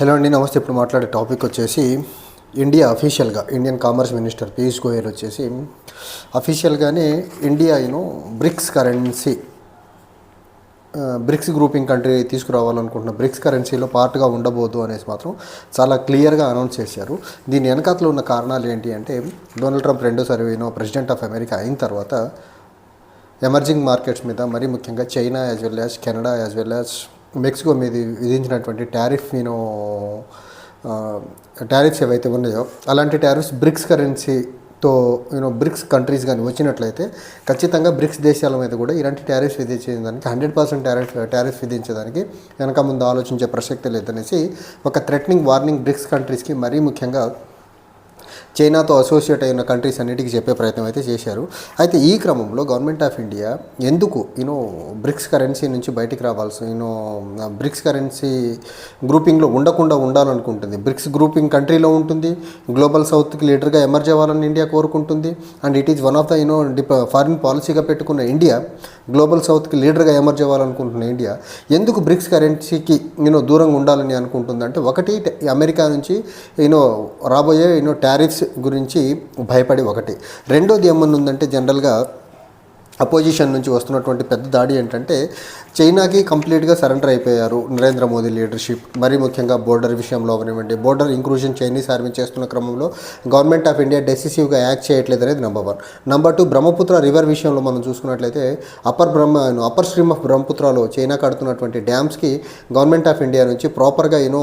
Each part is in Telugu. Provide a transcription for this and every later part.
హలో అండి నమస్తే. ఇప్పుడు మాట్లాడే టాపిక్ వచ్చేసి ఇండియా అఫీషియల్గా Indian commerce minister Piyush Goyal వచ్చేసి అఫీషియల్గానే India you know BRICS currency BRICS grouping country తీసుకురావాలనుకుంటున్న BRICS కరెన్సీలో పార్ట్గా ఉండబోదు అనేసి మాత్రం చాలా క్లియర్గా అనౌన్స్ చేశారు. దీని వెనకాతలో ఉన్న కారణాలు ఏంటి అంటే డొనాల్డ్ ట్రంప్ రెండోసారి you know president of America అయిన తర్వాత ఎమర్జింగ్ మార్కెట్స్ మీద మరీ ముఖ్యంగా China as well as Canada as well as Mexico మీద విధించినటువంటి టారిఫ్ నేను టారిఫ్స్ ఏవైతే ఉన్నాయో అలాంటి టారిఫ్స్ బ్రిక్స్ కరెన్సీతో యూనో బ్రిక్స్ కంట్రీస్ కానీ వచ్చినట్లయితే ఖచ్చితంగా బ్రిక్స్ దేశాల మీద కూడా ఇలాంటి టారిఫ్స్ విధించేదానికి హండ్రెడ్ పర్సెంట్ టారిఫ్ టారిఫ్ విధించేదానికి వెనక ముందు ఆలోచించే ప్రసక్తి లేదనేసి ఒక థ్రెటనింగ్ వార్నింగ్ బ్రిక్స్ కంట్రీస్కి మరీ ముఖ్యంగా చైనాతో అసోసియేట్ అయిన కంట్రీస్ అన్నిటికీ చెప్పే ప్రయత్నం అయితే చేశారు. అయితే ఈ క్రమంలో గవర్నమెంట్ ఆఫ్ ఇండియా ఎందుకు యూనో బ్రిక్స్ కరెన్సీ నుంచి బయటికి రావాల్సి యూనో బ్రిక్స్ కరెన్సీ గ్రూపింగ్లో ఉండకుండా ఉండాలనుకుంటుంది. బ్రిక్స్ గ్రూపింగ్ కంట్రీలో ఉంటుంది గ్లోబల్ సౌత్కి లీడర్గా ఎమర్జ్ అవ్వాలని ఇండియా కోరుకుంటుంది and it is one of the you know depot foreign పాలసీగా పెట్టుకున్న ఇండియా గ్లోబల్ సౌత్కి లీడర్గా ఎమర్జ్ అవ్వాలనుకుంటున్న ఇండియా ఎందుకు బ్రిక్స్ కరెన్సీకి యూనో దూరంగా ఉండాలని అనుకుంటుంది అంటే ఒకటి అమెరికా నుంచి యూనో రాబోయే యూనో టారిఫ్స్ గురించి భయపడి ఒకటి. రెండోది ఏమన్నుందంటే జనరల్గా అపోజిషన్ నుంచి వస్తున్నటువంటి పెద్ద దాడి ఏంటంటే చైనాకి కంప్లీట్గా సరెండర్ అయిపోయారు నరేంద్ర మోదీ లీడర్షిప్. మరీ ముఖ్యంగా బోర్డర్ విషయంలో అవనివ్వండి. బోర్డర్ ఇంక్లూజన్ చైనీస్ ఆర్మీ చేస్తున్న క్రమంలో గవర్నమెంట్ ఆఫ్ ఇండియా డెసిసివ్గా యాక్ట్ చేయట్లేదు అనేది number one. Number two Brahmaputra river విషయంలో మనం చూసుకున్నట్లయితే upper Brahma upper stream of బ్రహ్మపుత్రలో China కడుతున్నటువంటి డ్యామ్స్కి గవర్నమెంట్ ఆఫ్ ఇండియా నుంచి ప్రాపర్గా యూనో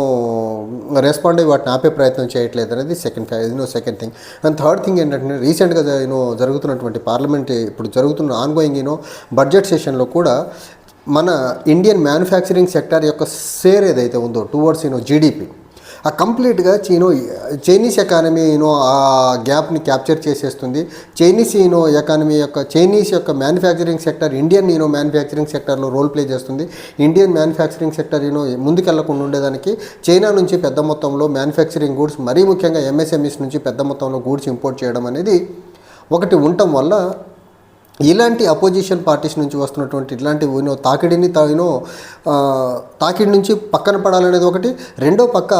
రెస్పాండ్ అయ్యి వాటిని ఆపే ప్రయత్నం చేయట్లేదు అనేది second you know second thing. And third thing ఏంటంటే రీసెంట్గా యూనో జరుగుతున్నటువంటి పార్లమెంట్ ఇప్పుడు జరుగుతున్న ఆన్గోయింగ్ యూనో బడ్జెట్ సెషన్లో కూడా మన ఇండియన్ మ్యానుఫ్యాక్చరింగ్ సెక్టర్ యొక్క షేర్ ఏదైతే ఉందో టువర్డ్స్ యూనో జీడిపి ఆ కంప్లీట్గా చీనో చైనీస్ ఎకానమీ యూనో ఆ గ్యాప్ని క్యాప్చర్ చేసేస్తుంది. చైనీస్ యూనో ఎకానమీ యొక్క చైనీస్ యొక్క manufacturing sector Indian you know manufacturing సెక్టర్లో రోల్ ప్లే చేస్తుంది. Indian manufacturing sector you know ముందుకెళ్ళకుండా ఉండేదానికి చైనా నుంచి పెద్ద మొత్తంలో మ్యానుఫ్యాక్చరింగ్ గూడ్స్ మరీ ముఖ్యంగా ఎంఎస్ఎంఈస్ నుంచి పెద్ద మొత్తంలో గూడ్స్ ఇంపోర్ట్ చేయడం అనేది ఒకటి ఉండటం వల్ల ఇలాంటి అపోజిషన్ పార్టీస్ నుంచి వస్తున్నటువంటి ఇలాంటి యూనో తాకిడిని యూనో తాకిడి నుంచి పక్కన పడాలనేది ఒకటి. రెండో పక్క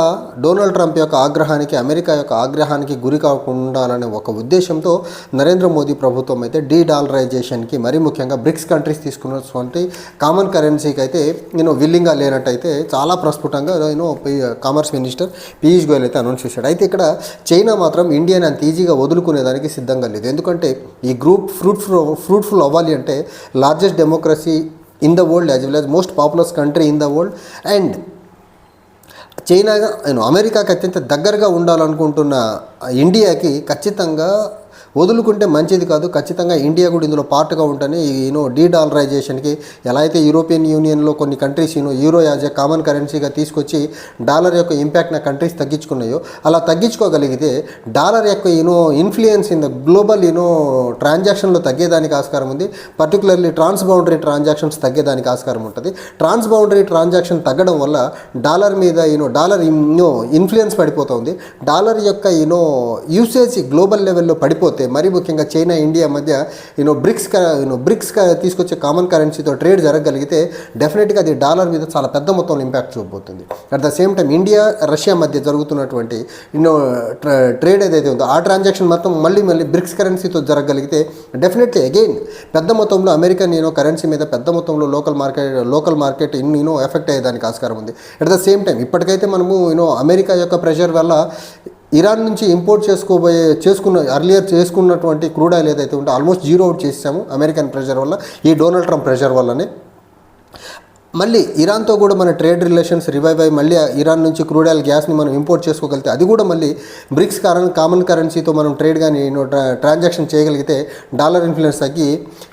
డొనాల్డ్ ట్రంప్ యొక్క ఆగ్రహానికి అమెరికా యొక్క ఆగ్రహానికి గురి కాకుండా ఒక ఉద్దేశంతో నరేంద్ర మోదీ ప్రభుత్వం అయితే డీ డాలరైజేషన్కి మరీ ముఖ్యంగా బ్రిక్స్ కంట్రీస్ తీసుకున్నటువంటి కామన్ కరెన్సీకి అయితే నేను విల్లింగ్గా లేనట్టయితే చాలా ప్రస్ఫుటంగా you know commerce minister Piyush Goyal అయితే అనౌన్స్ చేశాడు. అయితే ఇక్కడ చైనా మాత్రం ఇండియాని అంత ఈజీగా వదులుకునేదానికి సిద్ధంగా లేదు. ఎందుకంటే ఈ గ్రూప్ ఫ్రూట్ఫుల్ ఫ్రూట్ఫుల్ అవ్వాలి అంటే largest democracy in the world as well as most populous country in the world and China నేను అమెరికాకి అత్యంత దగ్గరగా ఉండాలనుకుంటున్న ఇండియాకి ఖచ్చితంగా వదులుకుంటే మంచిది కాదు. ఖచ్చితంగా ఇండియా కూడా ఇందులో పార్ట్గా ఉంటేనే యూనో డీ డాలరైజేషన్కి ఎలా అయితే యూరోపియన్ యూనియన్లో కొన్ని countries you know euro as a common కరెన్సీగా తీసుకొచ్చి డాలర్ యొక్క ఇంపాక్ట్ నా కంట్రీస్ తగ్గించుకున్నాయో అలా తగ్గించుకోగలిగితే డాలర్ యొక్క you know influence in the global you know ట్రాన్సాక్షన్లో తగ్గేదానికి ఆస్కారం ఉంది. పర్టికులర్లీ ట్రాన్స్ బౌండరీ ట్రాన్సాక్షన్స్ తగ్గేదానికి ఆస్కారం ఉంటుంది. ట్రాన్స్ బౌండరీ ట్రాన్సాక్షన్ తగ్గడం వల్ల డాలర్ మీద you know dollar you know influence పడిపోతుంది డాలర్ యొక్క యూనో యూసేజ్ గ్లోబల్ లెవెల్లో పడిపోతే మరీ ముఖ్యంగా చైనా ఇండియా మధ్య you know BRICS you know BRICS తీసుకొచ్చే కామన్ కరెన్సీతో ట్రేడ్ జరగగలిగితే డెఫినెట్గా అది డాలర్ మీద చాలా పెద్ద మొత్తంలో impact చూపబోతుంది. At the same time India Russia మధ్య జరుగుతున్నటువంటి యూనో ట్రేడ్ ఏదైతే ఉందో ఆ ట్రాన్సాక్షన్ మొత్తం మళ్ళీ మళ్ళీ బ్రిక్స్ కరెన్సీతో జరగగలిగితే డెఫినెట్లీ అగైన్ పెద్ద మొత్తంలో అమెరికన్ యూనో కరెన్సీ మీద పెద్ద మొత్తంలో local market local market in you know effect అయ్యేదానికి ఆస్కారం ఉంది. అట్ ద సేమ్ టైం ఇప్పటికైతే మనము యూనో అమెరికా యొక్క ప్రెషర్ వల్ల ఇరాన్ నుంచి ఇంపోర్ట్ చేసుకోబోయే చేసుకున్న అర్లియర్ చేసుకున్నటువంటి క్రూడ్ ఆయిల్ ఏదైతే ఉంటే ఆల్మోస్ట్ జీరో అవుట్ చేసాము అమెరికన్ ప్రెషర్ వల్ల ఈ డొనాల్డ్ ట్రంప్ ప్రెషర్ వల్లనే. మళ్ళీ ఇరాన్తో కూడా మన ట్రేడ్ రిలేషన్స్ రివైవ్ అయ్యి మళ్ళీ ఇరాన్ నుంచి క్రూడ్ ఆయిల్ గ్యాస్ని మనం ఇంపోర్ట్ చేసుకోగలిగితే అది కూడా మళ్ళీ బ్రిక్స్ కారణం కామన్ కరెన్సీతో మనం ట్రేడ్ కానీ ట్రా ట్రాన్సాక్షన్ చేయగలిగితే డాలర్ ఇన్ఫ్లుయెన్స్ తగ్గి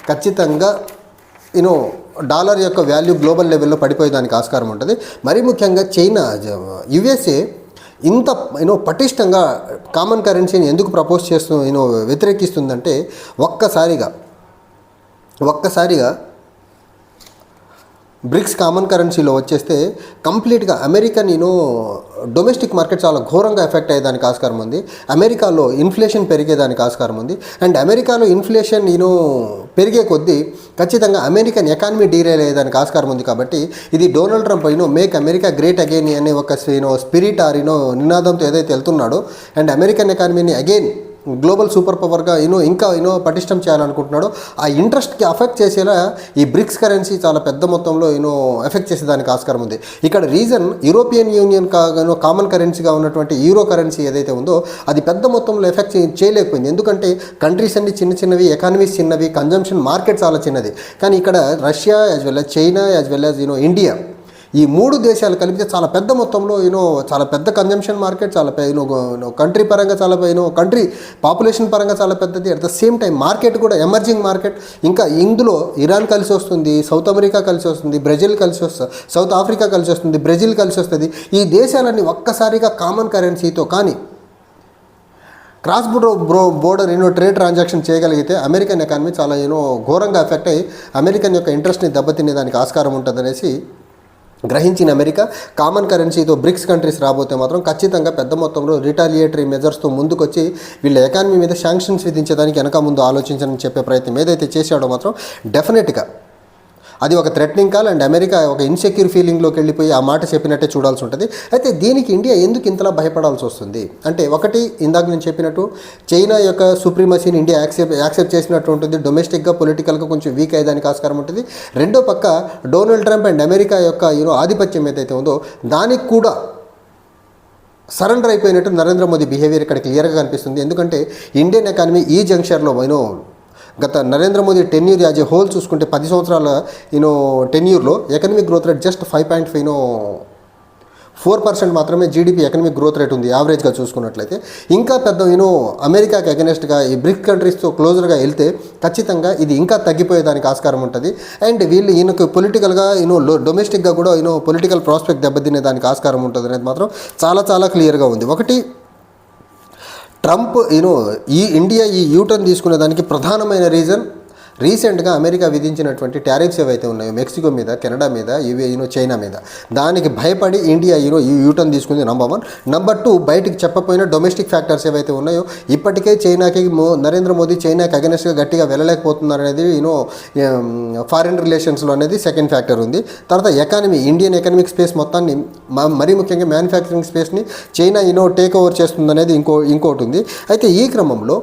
ఖచ్చితంగా యూనో డాలర్ యొక్క వాల్యూ గ్లోబల్ లెవెల్లో పడిపోయేదానికి ఆస్కారం ఉంటుంది. మరీ ముఖ్యంగా చైనా యుఎస్ఏ ఇంత యూనో పటిష్టంగా కామన్ కరెన్సీని ఎందుకు ప్రపోజ్ చేస్తూ యూనో వ్యతిరేకిస్తుందంటే ఒక్కసారిగా ఒక్కసారిగా బ్రిక్స్ కామన్ కరెన్సీలో వచ్చేస్తే కంప్లీట్గా అమెరికన్ యూనో డొమెస్టిక్ మార్కెట్ చాలా ఘోరంగా ఎఫెక్ట్ అయ్యేదానికి ఆస్కారం ఉంది. అమెరికాలో ఇన్ఫ్లేషన్ పెరిగేదానికి ఆస్కారం ఉంది. అండ్ అమెరికాలో ఇన్ఫ్లేషన్ నేను పెరిగే కొద్దీ ఖచ్చితంగా అమెరికన్ ఎకానమీ డీరైల్ అయ్యేదానికి ఆస్కారం ఉంది కాబట్టి ఇది Donald Trump you know make America great again అనే ఒక you know spirit or you know నినాదంతో ఏదైతే వెళ్తున్నాడో అండ్ అమెరికన్ ఎకానమీని అగైన్ గ్లోబల్ సూపర్ పవర్గా యూనో ఇంకా యూనో పటిష్టం చేయాలనుకుంటున్నాడో ఆ ఇంట్రెస్ట్కి అఫెక్ట్ చేసేలా ఈ బ్రిక్స్ కరెన్సీ చాలా పెద్ద మొత్తంలో యూనో ఎఫెక్ట్ చేసేదానికి ఆస్కారం ఉంది. ఇక్కడ రీజన్ యూరోపియన్ యూనియన్ కాగానో కామన్ కరెన్సీగా ఉన్నటువంటి యూరో కరెన్సీ ఏదైతే ఉందో అది పెద్ద మొత్తంలో ఎఫెక్ట్ చేయలేకపోయింది. ఎందుకంటే కంట్రీస్ అన్ని చిన్న చిన్నవి ఎకానమీస్ చిన్నవి కన్జంప్షన్ మార్కెట్ చాలా చిన్నది. కానీ ఇక్కడ Russia as well as China as well as you know India ఈ మూడు దేశాలు కలిపితే చాలా పెద్ద మొత్తంలో యూనో చాలా పెద్ద కన్జంప్షన్ మార్కెట్ చాలా యూనో కంట్రీ పరంగా చాలా యూనో కంట్రీ పాపులేషన్ పరంగా చాలా పెద్దది. At the same time market కూడా ఎమర్జింగ్ మార్కెట్ ఇంకా ఇందులో ఇరాన్ కలిసి వస్తుంది సౌత్ అమెరికా కలిసి వస్తుంది బ్రెజిల్ కలిసి వస్తుంది సౌత్ ఆఫ్రికా కలిసి వస్తుంది బ్రెజిల్ కలిసి వస్తుంది. ఈ దేశాలన్నీ ఒక్కసారిగా కామన్ కరెన్సీతో కానీ cross border bro border you know trade transaction చేయగలిగితే అమెరికన్ ఎకానమీ చాలా యూనో ఘోరంగా ఎఫెక్ట్ అయ్యి అమెరికన్ యొక్క ఇంట్రెస్ట్ని దెబ్బతినేదానికి ఆస్కారం ఉంటుందనేసి గ్రహించిన అమెరికా కామన్ కరెన్సీతో బ్రిక్స్ కంట్రీస్ రాబోతే మాత్రం ఖచ్చితంగా పెద్ద మొత్తంలో రిటాలియేటరీ మెజర్స్తో ముందుకొచ్చి వీళ్ళ ఎకానమీ మీద శాంక్షన్స్ విధించడానికి వెనక ముందు ఆలోచించని చెప్పే ప్రయత్నం ఏదైతే చేశాడో మాత్రం డెఫినెట్గా అది ఒక థ్రెటనింగ్ కాల్ అండ్ అమెరికా ఒక ఇన్సెక్యూర్ ఫీలింగ్లోకి వెళ్ళిపోయి ఆ మాట చెప్పినట్టే చూడాల్సి ఉంటుంది. అయితే దీనికి ఇండియా ఎందుకు ఇంతలా భయపడాల్సి వస్తుంది? అంటే ఒకటి ఇందాక నేను చెప్పినట్టు చైనా యొక్క సుప్రీమసీని ఇండియా యాక్సెప్ట్ యాక్సెప్ట్ చేసినట్టు ఉంటుంది. డొమెస్టిక్గా పొలిటికల్గా కొంచెం వీక్ అయ్యేదానికి ఆస్కారం ఉంటుంది. రెండో పక్క డొనాల్డ్ ట్రంప్ అండ్ అమెరికా యొక్క యూనో ఆధిపత్యం ఏదైతే ఉందో దానికి కూడా సరెండర్ అయిపోయినట్టు నరేంద్ర మోదీ బిహేవియర్ ఇక్కడ క్లియర్గా కనిపిస్తుంది. ఎందుకంటే ఇండియన్ ఎకానమీ ఈ జంక్షన్లో యూనో గత Narendra Modi tenure as a whole చూసుకుంటే పది సంవత్సరాల you know టెన్యూర్లో economic growth rate just five point five four percent మాత్రమే జీడిపి ఎకనమిక్ గ్రోత్ రేట్ ఉంది యావరేజ్గా చూసుకున్నట్లయితే. ఇంకా పెద్ద యూనో అమెరికాకి అగెనెస్ట్గా ఈ బ్రిక్ కంట్రీస్తో క్లోజర్గా వెళ్తే ఖచ్చితంగా ఇది ఇంకా తగ్గిపోయేదానికి ఆస్కారం ఉంటుంది. అండ్ వీళ్ళు ఈయనకు పొలిటికల్గా యూనో డొమెస్టిక్గా కూడా యూనో పొలిటికల్ ప్రాస్పెక్ట్ దెబ్బతినేదానికి ఆస్కారం ఉంటుంది అనేది మాత్రం చాలా చాలా క్లియర్గా ఉంది. ఒకటి ట్రంప్ యూనో ఈ ఇండియా ఈ యూటర్న్ తీసుకునే దానికి ప్రధానమైన రీజన్ రీసెంట్గా అమెరికా విధించినటువంటి టారిఫ్స్ ఏవైతే ఉన్నాయో మెక్సికో మీద కెనడా మీద ఇవి యూనో చైనా మీద దానికి భయపడి ఇండియా యూనో ఈ యూటర్న్ తీసుకుంది నంబర్ వన్ నంబర్ టూ బయటికి చెప్పపోయిన డొమెస్టిక్ ఫ్యాక్టర్స్ ఏవైతే ఉన్నాయో ఇప్పటికే చైనాకి మో నరేంద్ర మోదీ చైనాకి అగెనెస్ట్గా గట్టిగా వెళ్ళలేకపోతున్నారు um, అనేది యూనో ఫారిన్ రిలేషన్స్లో అనేది సెకండ్ ఫ్యాక్టర్ ఉంది. తర్వాత ఎకానమీ ఇండియన్ ఎకనామిక్ స్పేస్ మొత్తాన్ని మరీ ముఖ్యంగా manufacturing స్పేస్ని China you know take over చేస్తుంది అనేది ఇంకో ఇంకోటి ఉంది. అయితే ఈ క్రమంలో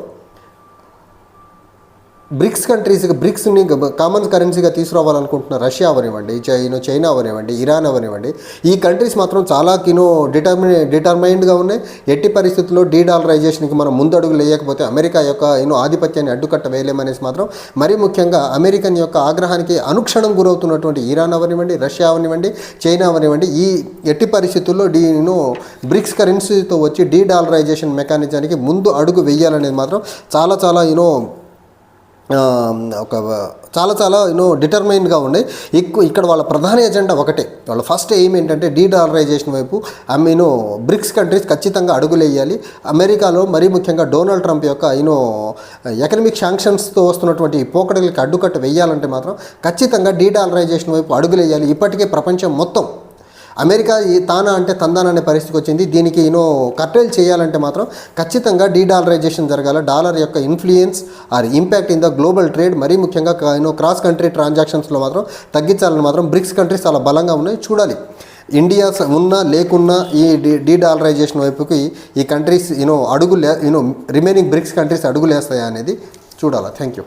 బ్రిక్స్ కంట్రీస్కి బ్రిక్స్ని కామన్ కరెన్సీగా తీసుకురావాలనుకుంటున్న రష్యా అవనివ్వండి చైనా చైనా అవనివ్వండి ఇరాన్ అవనివ్వండి ఈ కంట్రీస్ మాత్రం చాలా కినో డిటర్మిన్ డిటర్మైన్డ్గా ఉన్నాయి. ఎట్టి పరిస్థితుల్లో డీడాలరైజేషన్కి మనం ముందడుగులు వేయకపోతే అమెరికా యొక్క యూనో ఆధిపత్యాన్ని అడ్డుకట్ట వేయలేమనేసి మాత్రం మరీ ముఖ్యంగా అమెరికన్ యొక్క ఆగ్రహానికి అనుక్షణం గురవుతున్నటువంటి ఇరాన్ అవనివ్వండి రష్యా అవనివ్వండి చైనా అవనివ్వండి ఈ ఎట్టి పరిస్థితుల్లో డీ బ్రిక్స్ కరెన్సీతో వచ్చి డీడాలరైజేషన్ మెకానిజానికి ముందు అడుగు వేయాలనేది మాత్రం చాలా చాలా యూనో ఒక చాలా చాలా యూనో డిటర్మైన్డ్గా ఉన్నాయి ఎక్కువ ఇక్కడ వాళ్ళ ప్రధాన ఎజెండా ఒకటే. వాళ్ళ ఫస్ట్ ఎయిమ్ ఏంటంటే డీడాలరైజేషన్ వైపు మీను బ్రిక్స్ కంట్రీస్ ఖచ్చితంగా అడుగులేయాలి అమెరికాలో మరీ ముఖ్యంగా డొనాల్డ్ ట్రంప్ యొక్క యూనో ఎకనమిక్ శాంక్షన్స్తో వస్తున్నటువంటి పోకడలకి అడ్డుకట్ట వేయాలంటే మాత్రం ఖచ్చితంగా డీడాలరైజేషన్ వైపు అడుగులు వేయాలి. ఇప్పటికే ప్రపంచం మొత్తం అమెరికా ఈ తానా అంటే తందాన అనే పరిస్థితికి వచ్చింది. దీనికి యూనో కర్టైల్ చేయాలంటే మాత్రం ఖచ్చితంగా డీడాలరైజేషన్ జరగాల. డాలర్ యొక్క influence or impact in the global trade మరీ ముఖ్యంగా యూనో క్రాస్ కంట్రీ ట్రాన్సాక్షన్స్లో మాత్రం తగ్గించాలని మాత్రం బ్రిక్స్ కంట్రీస్ చాలా బలంగా ఉన్నాయి. చూడాలి. ఇండియా ఉన్నా లేకున్నా ఈ డీ డాలరైజేషన్ వైపుకి ఈ కంట్రీస్ యూనో అడుగు లే you know remaining BRICS countries అడుగులేస్తాయా అనేది చూడాలి. Thank you.